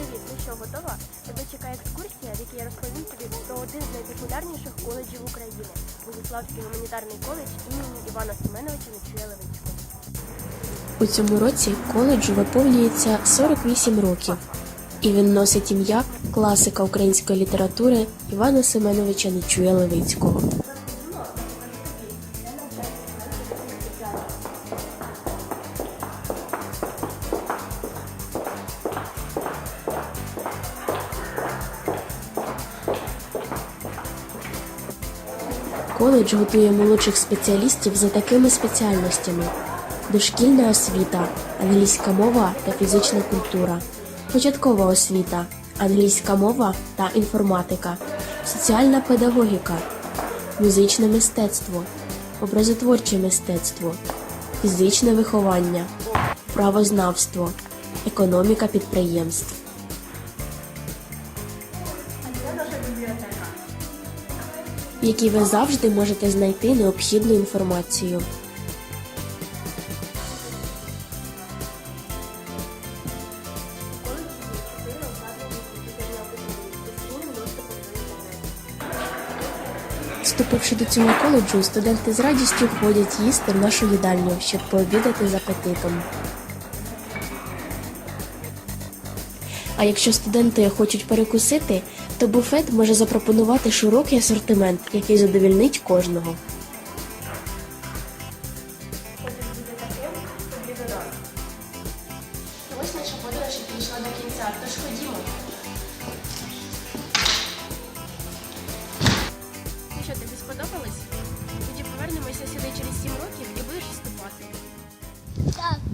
Привіт, ну що, готова? Тебе чекає екскурсія, в якій я розповім тобі про один з найпопулярніших коледжів України Богославський гуманітарний коледж імені Івана Семеновича Нечуя Левицького. У цьому році коледжу виповнюється 48 років, і він носить ім'я класика української літератури Івана Семеновича Нечуя Левицького. Коледж готує молодших спеціалістів за такими спеціальностями: дошкільна освіта, англійська мова та фізична культура, початкова освіта, англійська мова та інформатика, соціальна педагогіка, музичне мистецтво, образотворче мистецтво, фізичне виховання, правознавство, економіка підприємств. В якій ви завжди можете знайти необхідну інформацію. Вступивши до цього коледжу, студенти з радістю ходять їсти в нашу їдальню, щоб пообідати з апетитом. А якщо студенти хочуть перекусити, то буфет може запропонувати широкий асортимент, який задовільнить кожного. Ось наша подорож підійшла до кінця, тож ходімо. Ну що, тобі сподобалось? Тоді повернемося сюди через 7 років і будеш вступати. Так.